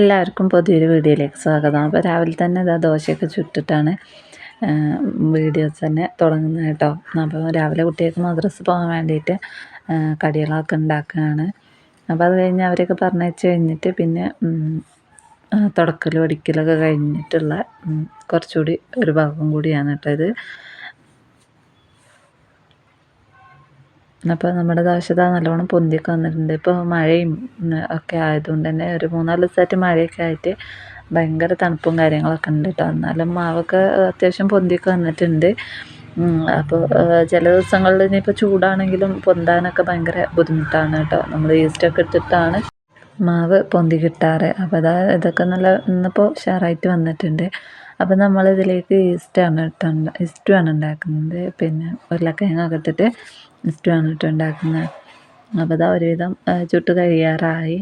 എല്ലാവർക്കും പുതിയൊരു വീഡിയോയിലേക്ക് സ്വാഗതം. അപ്പോൾ രാവിലെ തന്നെ ഇതാ ദോശയൊക്കെ ചുട്ടിട്ടാണ് വീഡിയോസ് തന്നെ തുടങ്ങുന്നത് കേട്ടോ. അപ്പോൾ രാവിലെ കുട്ടികൾക്ക് മദ്രസ് പോകാൻ വേണ്ടിയിട്ട് കടികളൊക്കെ ഉണ്ടാക്കുകയാണ്. അപ്പോൾ അത് കഴിഞ്ഞ് അവരൊക്കെ പറഞ്ഞയച്ച് കഴിഞ്ഞിട്ട് പിന്നെ തുടക്കലും അടിക്കലൊക്കെ കഴിഞ്ഞിട്ടുള്ള കുറച്ചുകൂടി ഒരു ഭാഗം കൂടിയാണ് കേട്ടോ ഇത്. അപ്പോൾ നമ്മുടെ ദോശത നല്ലോണം പൊന്തിയൊക്കെ വന്നിട്ടുണ്ട്. ഇപ്പോൾ മഴയും ഒക്കെ ആയതുകൊണ്ട് തന്നെ ഒരു മൂന്നാൽ ദിവസമായിട്ട് മഴയൊക്കെ ആയിട്ട് ഭയങ്കര തണുപ്പും കാര്യങ്ങളൊക്കെ ഉണ്ട് കേട്ടോ. എന്നാലും മാവൊക്കെ അത്യാവശ്യം പൊന്തിയൊക്കെ വന്നിട്ടുണ്ട്. അപ്പോൾ ചില ദിവസങ്ങളിൽ ഇനിയിപ്പോൾ ചൂടാണെങ്കിലും പൊന്താനൊക്കെ ഭയങ്കര ബുദ്ധിമുട്ടാണ് കേട്ടോ. നമ്മൾ ഈസ്റ്റൊക്കെ ഇട്ടിട്ടാണ് മാവ് പൊന്തി കിട്ടാറ്. അപ്പോൾ അതാ ഇതൊക്കെ നല്ല ഇന്നിപ്പോൾ ഉഷാറായിട്ട് വന്നിട്ടുണ്ട്. അപ്പോൾ നമ്മളിതിലേക്ക് ഈസ്റ്റാണ് ഇട്ടുണ്ട് ഈസ്റ്റുമാണ് ഉണ്ടാക്കുന്നത്. പിന്നെ ഉരുളക്കിഴങ്ങൊക്കെ ഇട്ടിട്ട് ഇഷ്ടമാണ് കേട്ടോ അപ്പോൾ ഇതാ ഒരുവിധം ചുട്ട് കഴിയാറായി.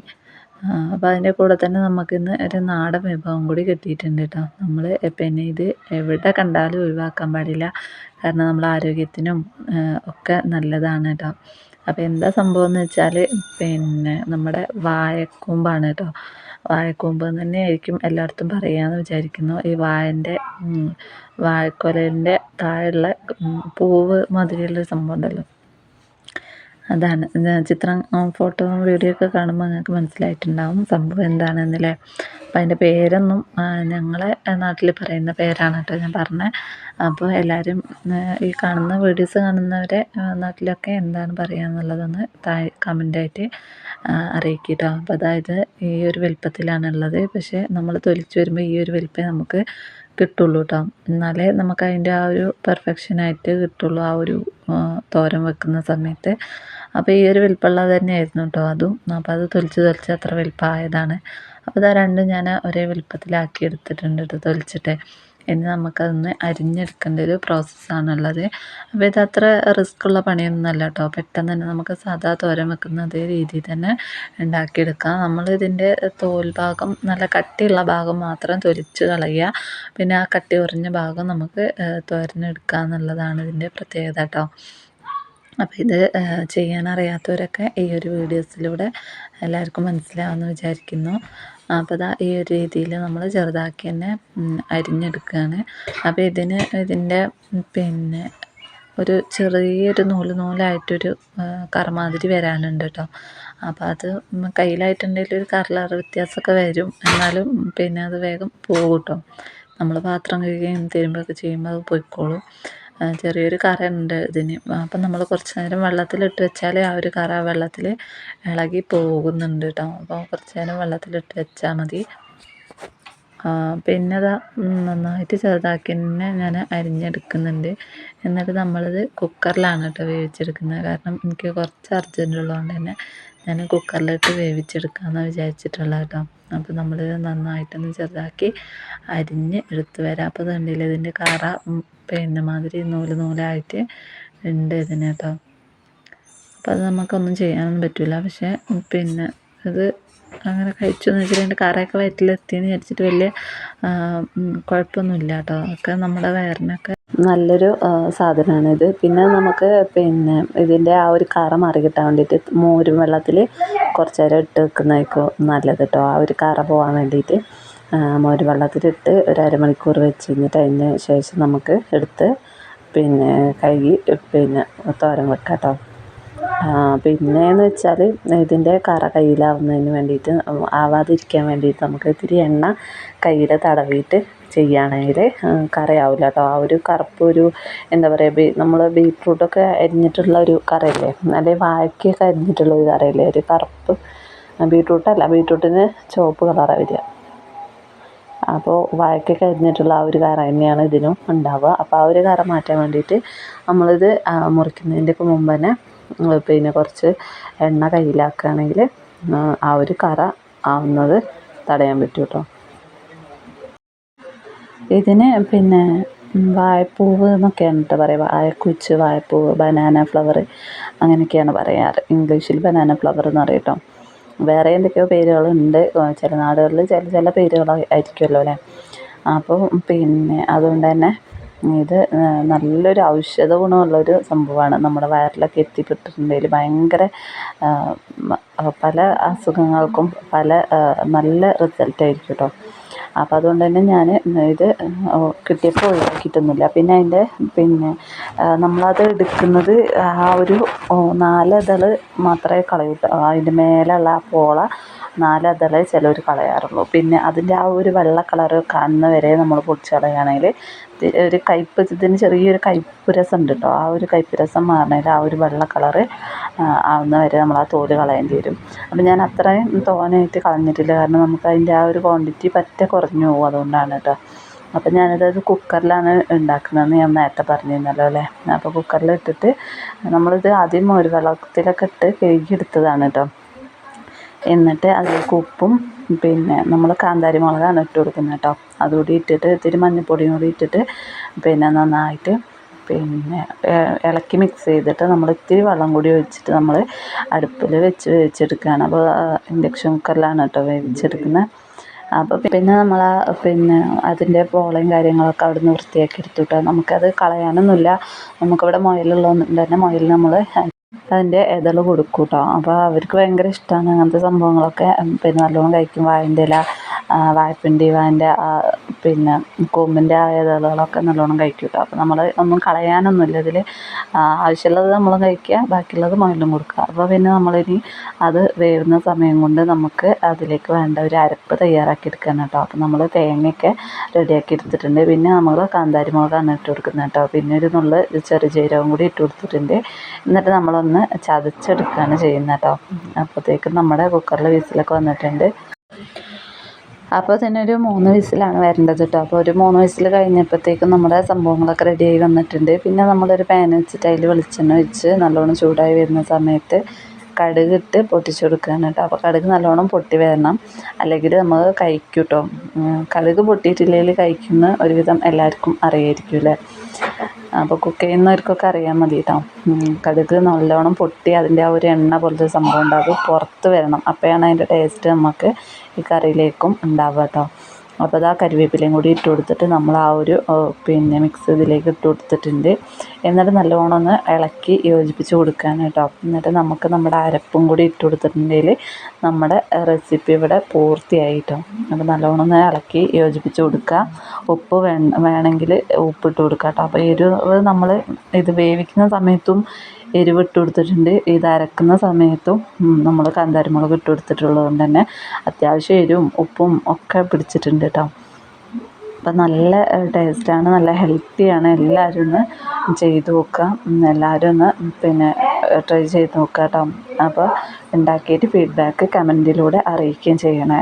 അപ്പോൾ അതിന്റെ കൂടെ തന്നെ നമുക്കിന്ന് ഒരു നാടൻ വിഭവം കൂടി കിട്ടിയിട്ടുണ്ട് കേട്ടോ. നമ്മൾ പിന്നെ ഇത് എവിടെ കണ്ടാലും ഒഴിവാക്കാൻ പാടില്ല. കാരണം നമ്മൾ ആരോഗ്യത്തിനും ഒക്കെ നല്ലതാണ് കേട്ടോ. അപ്പോൾ എന്താ സംഭവം എന്ന് വെച്ചാൽ പിന്നെ നമ്മുടെ വാഴക്കൂമ്പാണ് കേട്ടോ. വാഴക്കൂമ്പ് തന്നെ ആയിരിക്കും എല്ലായിടത്തും പറയാമെന്ന് വിചാരിക്കുന്നു. ഈ വാഴന്റെ വാഴക്കൊലേന്റെ താഴെയുള്ള പൂവ് മാതിരിയുള്ള സംഭവം ഉണ്ടല്ലോ. അതാണ്. ചിത്രം ഫോട്ടോ വീഡിയോ ഒക്കെ കാണുമ്പോൾ നിങ്ങൾക്ക് മനസ്സിലായിട്ടുണ്ടാവും സംഭവം എന്താണെന്നല്ലേ. അപ്പം അതിന്റെ പേരൊന്നും ഞങ്ങളെ നാട്ടിൽ പറയുന്ന പേരാണ് കേട്ടോ ഞാൻ പറഞ്ഞത് അപ്പോൾ എല്ലാവരും ഈ കാണുന്ന വീഡിയോസ് കാണുന്നവരെ നാട്ടിലൊക്കെ എന്താണ് പറയുക എന്നുള്ളതൊന്ന് താഴെ കമന്റായിട്ട് അറിയിക്കുക കേട്ടോ അപ്പോൾ അതായത് ഈ ഒരു വലിപ്പത്തിലാണുള്ളത്. പക്ഷേ നമ്മൾ തൊലിച്ച് വരുമ്പോൾ ഈ ഒരു വലിപ്പം നമുക്ക് കിട്ടുള്ളൂ കേട്ടോ എന്നാലേ നമുക്ക് അതിന്റെ ആ ഒരു പെർഫെക്ഷനായിട്ട് കിട്ടുള്ളൂ ആ ഒരു തോരൻ വെക്കുന്ന സമയത്ത്. അപ്പോൾ ഈ ഒരു വലിപ്പമുള്ളത് തന്നെയായിരുന്നു കേട്ടോ അതും അപ്പോൾ അത് തൊലിച്ച് തൊലിച്ച് അത്ര വലിപ്പമായതാണ്. അപ്പോൾ ഇതാ രണ്ടും ഞാൻ ഒരേ വലിപ്പത്തിലാക്കി എടുത്തിട്ടുണ്ട് കേട്ടോ തൊലിച്ചിട്ട്. ഇനി നമുക്കതൊന്ന് അരിഞ്ഞെടുക്കേണ്ട ഒരു പ്രോസസ്സാണുള്ളത് അപ്പോൾ ഇത് അത്ര റിസ്ക് ഉള്ള പണിയൊന്നുമല്ല കേട്ടോ പെട്ടെന്ന് തന്നെ നമുക്ക് സാധാ തോരൻ വെക്കുന്ന അതേ രീതിയിൽ തന്നെ ഉണ്ടാക്കിയെടുക്കാം. നമ്മൾ ഇതിന്റെ തോൽഭാഗം നല്ല കട്ടിയുള്ള ഭാഗം മാത്രം തൊലിച്ച് കളയുക. പിന്നെ ആ കട്ടി കുറഞ്ഞ ഭാഗം നമുക്ക് തോരനെടുക്കുക എന്നുള്ളതാണ് ഇതിന്റെ പ്രത്യേകത കേട്ടോ അപ്പോൾ ഇത് ചെയ്യാൻ അറിയാത്തവരൊക്കെ ഈ ഒരു വീഡിയോസിലൂടെ എല്ലാവർക്കും മനസ്സിലാവുമെന്ന് വിചാരിക്കുന്നു. അപ്പോൾ ഇതാ ഈ ഒരു രീതിയിൽ നമ്മൾ ചെറുതാക്കി തന്നെ അരിഞ്ഞെടുക്കുകയാണ് അപ്പോൾ ഇതിന് ഇതിന്റെ പിന്നെ ഒരു ചെറിയൊരു നൂൽ നൂലായിട്ടൊരു കറമാതിരി വരാനുണ്ട് കേട്ടോ അപ്പോൾ അത് കയ്യിലായിട്ടുണ്ടെങ്കിൽ ഒരു കറലറ വ്യത്യാസമൊക്കെ വരും. എന്നാലും പിന്നെ അത് വേഗം പോകും കേട്ടോ നമ്മൾ പാത്രം കഴുകുകയും തിരുമ്പൊക്കെ ചെയ്യുമ്പോൾ അത് പൊയ്ക്കോളും. ചെറിയൊരു കറയുണ്ട് ഇതിന്. അപ്പം നമ്മൾ കുറച്ച് നേരം വെള്ളത്തിലിട്ട് വെച്ചാൽ ആ ഒരു കറ വെള്ളത്തിൽ ഇളകി പോകുന്നുണ്ട് കേട്ടോ അപ്പോൾ കുറച്ച് നേരം വെള്ളത്തിലിട്ട് വെച്ചാൽ മതി. പിന്നെ അതാ നന്നായിട്ട് ചെറുതാക്കി തന്നെ ഞാൻ അരിഞ്ഞെടുക്കുന്നുണ്ട്. എന്നിട്ട് നമ്മളിത് കുക്കറിലാണ് കേട്ടോ വേവിച്ചെടുക്കുന്നത്. കാരണം എനിക്ക് കുറച്ച് അർജന്റ് ഉള്ളതുകൊണ്ട് തന്നെ ഞാൻ കുക്കറിലിട്ട് വേവിച്ചെടുക്കാമെന്ന് വിചാരിച്ചിട്ടുള്ളത് കേട്ടോ. അപ്പോൾ നമ്മൾ നന്നായിട്ടൊന്ന് ചെറുതാക്കി അരിഞ്ഞ് എടുത്ത് വരാം. അപ്പോൾ കണ്ടില്ലേ ഇതിന്റെ കറ പിന്നെ മാതിരി നൂൽ നൂലായിട്ട് ഉണ്ട് ഇതിന് കേട്ടോ. അപ്പോൾ അത് നമുക്കൊന്നും ചെയ്യാനൊന്നും പറ്റില്ല പക്ഷേ പിന്നെ ഇത് അങ്ങനെ കഴിച്ചു എന്ന് വെച്ചാൽ അതിന്റെ കറയൊക്കെ വയറ്റിലെത്തിയെന്ന് വിചാരിച്ചിട്ട് വലിയ കുഴപ്പമൊന്നുമില്ല കേട്ടോ. ഒക്കെ നമ്മുടെ വയറിനൊക്കെ നല്ലൊരു സാധനമാണിത്. പിന്നെ നമുക്ക് പിന്നെ ഇതിന്റെ ആ ഒരു കറ മാറി കിട്ടാൻ വേണ്ടിയിട്ട് മോരും വെള്ളത്തിൽ കുറച്ച് നേരം ഇട്ട് വെക്കുന്നതായിരിക്കും നല്ലത് കേട്ടോ ആ ഒരു കറ പോകാൻ വേണ്ടിയിട്ട് മോര് വെള്ളത്തിലിട്ട് ഒരു അരമണിക്കൂർ വെച്ച് കഴിഞ്ഞിട്ട് അതിന് ശേഷം നമുക്ക് എടുത്ത് പിന്നെ കഴുകി പിന്നെ തോരൻ വെക്കാം കേട്ടോ പിന്നെയെന്ന് വെച്ചാൽ ഇതിന്റെ കറ കയ്യിലാവുന്നതിന് വേണ്ടിയിട്ട് ആവാതിരിക്കാൻ വേണ്ടിയിട്ട് നമുക്ക് ഇത്തിരി എണ്ണ കയ്യിൽ തടവിയിട്ട് ചെയ്യുകയാണെങ്കിൽ കറയാവില്ല കേട്ടോ. ആ ഒരു കറുപ്പ് ഒരു എന്താ പറയുക നമ്മൾ ബീറ്റ്റൂട്ടൊക്കെ അരിഞ്ഞിട്ടുള്ള ഒരു കറയില്ലേ? അല്ലെങ്കിൽ വാഴയ്ക്കൊക്കെ അരിഞ്ഞിട്ടുള്ള ഒരു കറയില്ലേ? ഒരു കറുപ്പ് ബീറ്റ്റൂട്ടല്ല ബീറ്റ്റൂട്ടിന് ചുവപ്പ് കളറാണ് വരിക. അപ്പോൾ വാഴക്കൊക്കെ അരിഞ്ഞിട്ടുള്ള ആ ഒരു കറ തന്നെയാണ് ഇതിനും ഉണ്ടാവുക. അപ്പോൾ ആ ഒരു കറ മാറ്റാൻ വേണ്ടിയിട്ട് നമ്മളിത് മുറിക്കുന്നതിന്റെയൊക്കെ മുമ്പ് തന്നെ പിന്നെ കുറച്ച് എണ്ണ കയ്യിലാക്കുകയാണെങ്കിൽ ആ ഒരു കറ ആവുന്നത് തടയാൻ പറ്റും കേട്ടോ. ഇതിന് പിന്നെ വാഴപ്പൂവ് എന്നൊക്കെയാണ് കേട്ടോ പറയുക. വാഴക്കുച്ച് വാഴപ്പൂവ് ബനാന ഫ്ലവർ അങ്ങനെയൊക്കെയാണ് പറയാറ്. ഇംഗ്ലീഷിൽ ബനാന ഫ്ലവർ എന്ന് പറയും കേട്ടോ വേറെ എന്തൊക്കെയോ പേരുകളുണ്ട്. ചില നാടുകളിൽ ചില ചില പേരുകൾ ആയിരിക്കുമല്ലോ അല്ലേ? അപ്പോൾ പിന്നെ അതുകൊണ്ട് തന്നെ ഇത് നല്ലൊരു ഔഷധ ഗുണമുള്ളൊരു സംഭവമാണ്. നമ്മുടെ വയറിലൊക്കെ എത്തിപ്പെട്ടിട്ടുണ്ടെങ്കിൽ ഭയങ്കര പല അസുഖങ്ങൾക്കും പല നല്ല റിസൾട്ടായിരിക്കും കേട്ടോ അപ്പം അതുകൊണ്ട് തന്നെ ഞാൻ ഇത് കിട്ടിയപ്പോൾ ഒഴിവാക്കിയിട്ടൊന്നുമില്ല. പിന്നെ അതിന്റെ പിന്നെ നമ്മളത് എടുക്കുന്നത് ആ ഒരു നാലിതൾ മാത്രമേ കളയൂ അതിന്റെ മേലെയുള്ള ആ പോള നാലിതളേ ചിലർ കളയാറുള്ളൂ. പിന്നെ അതിന്റെ ആ ഒരു വെള്ള കളറ് കാണുന്നത് വരെ നമ്മൾ പൊടിച്ച് കളയുകയാണെങ്കിൽ ഒരു കയ്പ്പ് ഇതിന് ചെറിയൊരു കയ്പ്പ് രസം ഉണ്ട് കേട്ടോ ആ ഒരു കയ്പ്പ് രസം മാറണമെങ്കിൽ ആ ഒരു വെള്ള കളറ് ആവുന്ന വരെ നമ്മൾ ആ തോൽ കളയേണ്ടി വരും. അപ്പം ഞാൻ അത്രയും തോനെയായിട്ട് കളഞ്ഞിട്ടില്ല. കാരണം നമുക്ക് അതിന്റെ ആ ഒരു ക്വാണ്ടിറ്റി പറ്റെ കുറഞ്ഞു പോകും അതുകൊണ്ടാണ് കേട്ടോ. അപ്പം ഞാനത് കുക്കറിലാണ് ഉണ്ടാക്കുന്നതെന്ന് ഞാൻ നേരത്തെ പറഞ്ഞിരുന്നല്ലോ അല്ലേ? അപ്പോൾ കുക്കറിൽ ഇട്ടിട്ട് നമ്മളിത് ആദ്യം ഒരു വെള്ളത്തിലൊക്കെ ഇട്ട് കഴുകി എടുത്തതാണ് കേട്ടോ. എന്നിട്ട് അതിലേക്ക് ഉപ്പും പിന്നെ നമ്മൾ കാന്താരി മുളകാണ് ഇട്ട് കൊടുക്കുന്നത് കേട്ടോ. അതുകൂടി ഇട്ടിട്ട് ഇത്തിരി മഞ്ഞൾപ്പൊടിയും കൂടി ഇട്ടിട്ട് പിന്നെ നന്നായിട്ട് പിന്നെ ഇളക്കി മിക്സ് ചെയ്തിട്ട് നമ്മൾ ഇത്തിരി വെള്ളം കൂടി ഒഴിച്ചിട്ട് നമ്മൾ അടുപ്പിൽ വെച്ച് വേവിച്ചെടുക്കുകയാണ് അപ്പോൾ ഇൻഡക്ഷൻ കുക്കറിലാണ് കേട്ടോ വേവിച്ചെടുക്കുന്നത് അപ്പോൾ പിന്നെ നമ്മൾ പിന്നെ അതിന്റെ പോളയും കാര്യങ്ങളൊക്കെ അവിടെ നിന്ന് വൃത്തിയാക്കി എടുത്തു കേട്ടോ നമുക്കത് കളയാനൊന്നുമില്ല. നമുക്കിവിടെ മുയലുള്ളതുകൊണ്ട് തന്നെ മുയൽ നമ്മൾ അതിന്റെ ഇതൾ കൊടുക്കും കേട്ടോ അപ്പോൾ അവർക്ക് ഭയങ്കര ഇഷ്ടമാണ് അങ്ങനത്തെ സംഭവങ്ങളൊക്കെ. പിന്നെ നല്ലോണം കഴിക്കും വാഴന്റെ ഇല. വാഴപ്പിണ്ടി ആ പിന്നെ കൂമ്പിന്റെ ആ ഇതളുകളൊക്കെ നല്ലോണം കഴിക്കും കേട്ടോ അപ്പോൾ നമ്മൾ ഒന്നും കളയാനൊന്നുമില്ല. ഇതിൽ ആവശ്യമുള്ളത് നമ്മൾ കഴിക്കുക ബാക്കിയുള്ളത് മുയലിനും കൊടുക്കുക. അപ്പോൾ പിന്നെ നമ്മളിനി അത് വേവുന്ന സമയം കൊണ്ട് നമുക്ക് അതിലേക്ക് വേണ്ട ഒരു അരപ്പ് തയ്യാറാക്കി എടുക്കണം കേട്ടോ. അപ്പോൾ നമ്മൾ തേങ്ങയൊക്കെ റെഡിയാക്കി എടുത്തിട്ടുണ്ട്. പിന്നെ നമ്മൾ കാന്താരി മുളകാണ് ഇട്ട് കൊടുക്കുന്നത് കേട്ടോ. പിന്നെ ഒരു നുള്ള് ചെറു ജീരകം കൂടി ഇട്ട് കൊടുത്തിട്ടുണ്ട്. എന്നിട്ട് നമ്മളൊന്ന് ചതച്ചെടുക്കുകയാണ് ചെയ്യുന്നത് കേട്ടോ. അപ്പോഴത്തേക്കും നമ്മുടെ കുക്കറിൽ വിസിലൊക്കെ വന്നിട്ടുണ്ട്. അപ്പോൾ തന്നെ ഒരു മൂന്ന് വിസിലാണ് വരേണ്ടത് കേട്ടോ. അപ്പോൾ ഒരു മൂന്ന് വിസിൽ കഴിഞ്ഞപ്പോഴത്തേക്കും നമ്മുടെ സംഭവങ്ങളൊക്കെ റെഡിയായി വന്നിട്ടുണ്ട്. പിന്നെ നമ്മളൊരു പാൻ വെച്ചിട്ട് അതിൽ വെളിച്ചെണ്ണ വെച്ച് നല്ലോണം ചൂടായി വരുന്ന സമയത്ത് കടുക് ഇട്ട് പൊട്ടിച്ചു കൊടുക്കുകയാണ് കേട്ടോ. അപ്പോൾ കടുക് നല്ലോണം പൊട്ടി വരണം. അല്ലെങ്കിൽ നമ്മൾ കഴിക്കും കേട്ടോ. കടുക് പൊട്ടിയിട്ടില്ലെങ്കിൽ കഴിക്കുന്ന ഒരുവിധം എല്ലാവർക്കും അറിയായിരിക്കും അല്ലേ? അപ്പോൾ കുക്ക് ചെയ്യുന്നവർക്കൊക്കെ അറിയാൻ മതി കേട്ടോ കടുക് നല്ലോണം പൊട്ടി അതിന്റെ ആ ഒരു എണ്ണ പോലത്തെ സംഭവം ഉണ്ടാകും. പുറത്ത് വരണം. അപ്പോഴാണ് അതിന്റെ ടേസ്റ്റ് നമുക്ക് ഈ കറിയിലേക്കും ഉണ്ടാവുക കേട്ടോ അപ്പോൾ അത് ആ കരിവേപ്പിലയും കൂടി ഇട്ട് കൊടുത്തിട്ട് നമ്മൾ ആ ഒരു പിന്നെ മിക്സ് ഇതിലേക്ക് ഇട്ട് കൊടുത്തിട്ടുണ്ട്. എന്നിട്ട് നല്ലോണം ഒന്ന് ഇളക്കി യോജിപ്പിച്ച് കൊടുക്കുകയാണ് കേട്ടോ. എന്നിട്ട് നമുക്ക് നമ്മുടെ അരപ്പും കൂടി ഇട്ട് കൊടുത്തിട്ടുണ്ടെങ്കിൽ നമ്മുടെ റെസിപ്പി ഇവിടെ പൂർത്തിയായി കേട്ടോ അപ്പോൾ നല്ലോണം ഒന്ന് ഇളക്കി യോജിപ്പിച്ച് കൊടുക്കുക ഉപ്പ് വേണമെങ്കിൽ ഉപ്പിട്ട് കൊടുക്കുക കേട്ടോ അപ്പോൾ എരിവ് നമ്മൾ ഇത് വേവിക്കുന്ന സമയത്തും എരിവ് ഇട്ട് കൊടുത്തിട്ടുണ്ട് ഇത് അരക്കുന്ന സമയത്തും നമ്മൾ കാന്താരിമുളക് ഇട്ട് കൊടുത്തിട്ടുള്ളത് കൊണ്ട് തന്നെ അത്യാവശ്യം എരിവും ഉപ്പും ഒക്കെ പിടിച്ചിട്ടുണ്ട് കേട്ടോ അപ്പം നല്ല ടേസ്റ്റാണ് നല്ല ഹെൽത്തിയാണ്. എല്ലാവരും ഒന്ന് ചെയ്ത് നോക്കുക. എല്ലാവരും ഒന്ന് പിന്നെ ട്രൈ ചെയ്ത് നോക്കുക കേട്ടോ അപ്പോൾ ഉണ്ടാക്കിയിട്ട് ഫീഡ്ബാക്ക് കമന്റിലൂടെ അറിയിക്കുകയും ചെയ്യണേ.